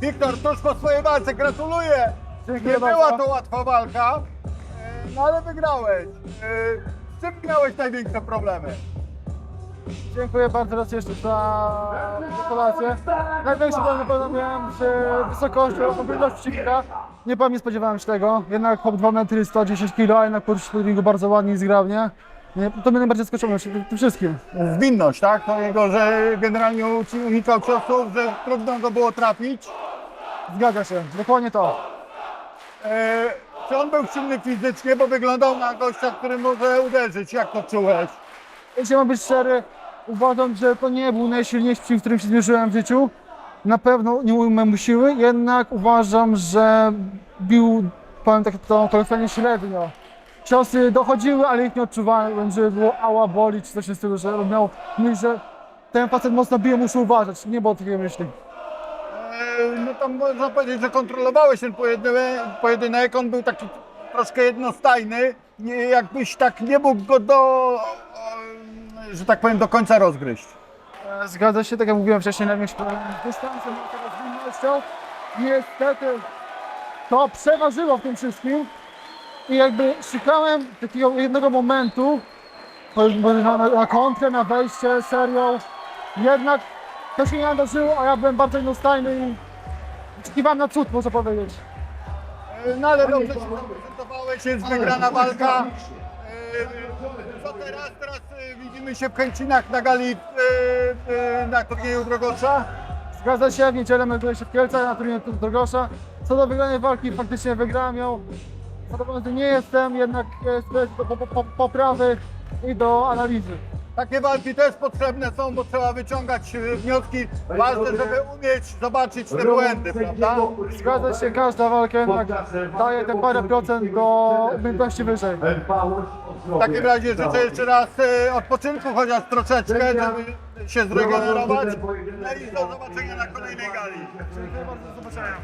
Wiktor, tuż po swojej walce, gratuluję! Dziękuję Nie była bardzo. to łatwa walka, e, no ale wygrałeś. E, Z czym miałeś największe problemy? Dziękuję bardzo raz jeszcze za gratulacje. Największy problem na pewno miałem z wysokością, mobilność przeciwnika. Nie powiem, nie spodziewałem się tego. Jednak hop 2 metry, 110 kg, a jednak poruszył ringu bardzo ładnie i zgrabnie. Nie, To mnie najbardziej zaskoczyło przy tym wszystkim. Zwinność, tak? To jego, że generalnie uci- unikał ciosów, że trudno go było trafić. Zgadza się, dokładnie to. E, czy on był silny fizycznie, bo wyglądał na gościa, który może uderzyć? Jak to czułeś? Jeśli mam być szczery, uważam, że to nie był najsilniejszy, przeciw którym się zmierzyłem w życiu. Na pewno nie ujmę mu siły, jednak uważam, że bił, powiem tak to kolokwialnie średnio. Ciosy dochodziły, ale ich nie odczuwałem, że było ała boli czy coś w tym stylu, że miał że ten facet mocno bije, muszę uważać. Nie było takiej myśli. Tam można powiedzieć, że kontrolowałeś ten pojedynek, on był taki troszkę jednostajny, nie, jakbyś tak nie mógł go do, że tak powiem, do końca rozgryźć. E, Zgadza się, tak jak mówiłem wcześniej, największy problem z dystansem, a teraz z innością. Niestety to przeważyło w tym wszystkim i jakby szukałem takiego jednego momentu na, na kontrę, na wejście serią. Jednak to się nie nadarzyło, a ja byłem bardzo jednostajny i oczekiwałem na cud, można powiedzieć. E, no ale dobrze się zaprezentowałeś, jest wygrana walka. E, co teraz? Teraz e, widzimy się w Chęcinach na gali e, e, na turnieju Drogosza. Zgadza się, w niedzielę melduję się w Kielcach na turnieju Drogosza. Co do wygranej walki, faktycznie wygrałem ją. Zadowolony nie jestem, jednak jest też do po, po, po, poprawy i do analizy. Takie walki też potrzebne są, bo trzeba wyciągać e, wnioski. Ważne, żeby umieć zobaczyć te błędy, prawda? Zgadza się, każda walka jednak daje te parę procent do umiejętności wyżej. W takim razie życzę jeszcze raz e, odpoczynku, chociaż troszeczkę, żeby się zregenerować. No i do zobaczenia na kolejnej gali. Dziękuję bardzo, do zobaczenia.